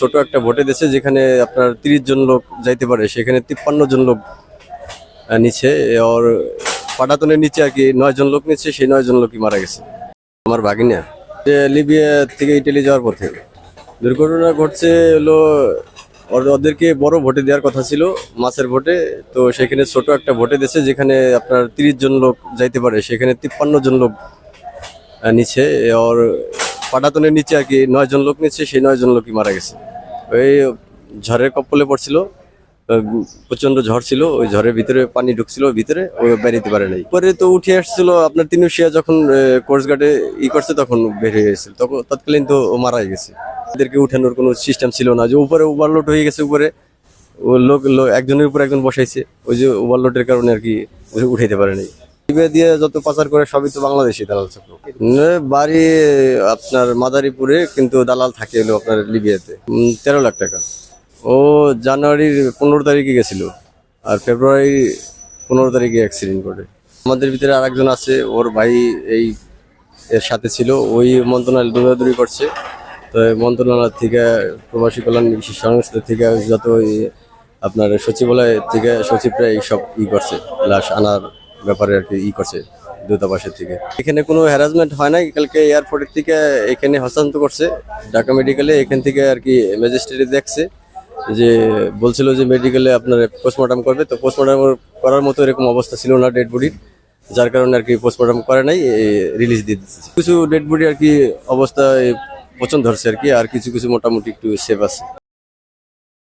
ছোট একটা ভোটে দেশে যেখানে আপনার তিরিশ জন লোক যাইতে পারে, সেখানে তিপ্পান্ন জন লোক নিচ্ছে। ওর পাটাতনের নিচে আর কি নয় জন লোক নিচ্ছে, সেই নয় জন লোকই মারা গেছে। আমার ভাগিনা যে লিবিয়া থেকে ইটালি যাওয়ার পথে। দুর্ঘটনা ঘটছে হলো ওদেরকে বড় ভোটে দেওয়ার কথা ছিল মাসের ভোটে। তো সেখানে ছোট একটা ভোটে দেশে যেখানে আপনার তিরিশ জন লোক যাইতে পারে, সেখানে তিপ্পান্ন জন লোক নিচ্ছে। ওর পাটাতনের নিচে আর কি নয় জন লোক নিচ্ছে, সেই নয় জন লোকই মারা গেছে। ওই ঝড়ের কপলে পড়ছিল প্রচণ্ড ঝড় ছিল, ওই ঝড়ের ভিতরে পানি ঢুকছিল ভিতরে ও বেরিয়ে পারে নাই। পরে তো উঠে আসছিল আপনার তিনুশিয়া, যখন কোর্স গার্ডে ই করছে, তখন বের হয়ে গেছিল। তখন তৎকালীন তো ও মারা গেছে। এদেরকে উঠানোর কোনো সিস্টেম ছিল না। যে উপরে ওভারলোড হয়ে গেছে উপরে, ও লোক একজনের উপর একজন বসাইছে। ওই যে ওভারলোডের কারণে আর কি উঠাইতে পারে নাই। লিবিয়া দিয়ে যত পাচার করে সবই তো দালাল বাড়ি, আপনার মাদারীপুরে কিন্তু দালাল থাকে আপনার লিবিয়াতে। তেরো লাখ টাকা। ও জানুয়ারির পনেরো তারিখে আর ফেব্রুয়ারি পনেরো তারিখে অ্যাক্সিডেন্ট করে। আমাদের ভিতরে আরেকজন আছে, ওর ভাই এই এর সাথে ছিল, ওই মন্ত্রণালয় দৌড়াদৌড়ি করছে। তো মন্ত্রণালয় থেকে, প্রবাসী কল্যাণ সংস্থা থেকে যত আপনার সচিবালয় থেকে সচিবরা এইসব ই করছে, লাশ আনার ব্যাপারে আর কি ই করছে, দূতাবাসের থেকে। এখানে কোনো হ্যারাসমেন্ট হয় নাই? কালকে এয়ারপোর্টের থেকে এখানে হস্তান্তর করছে। ঢাকা মেডিকেলে এখান থেকে আর কি ম্যাজিস্ট্রেটে দেখছে যে, বলছিল যে মেডিকেলে আপনার পোস্টমর্টম করবে। তো পোস্টমর্টম করার মতো এরকম অবস্থা ছিল না ডেড বডির যার কারণে আর কি পোস্টমর্টম করে নাই রিলিজ দিয়ে দিচ্ছে। কিছু ডেড বডি আর কি অবস্থা পছন্দ ধরছে আর কি, আর কিছু কিছু মোটামুটি একটু সেফ আছে।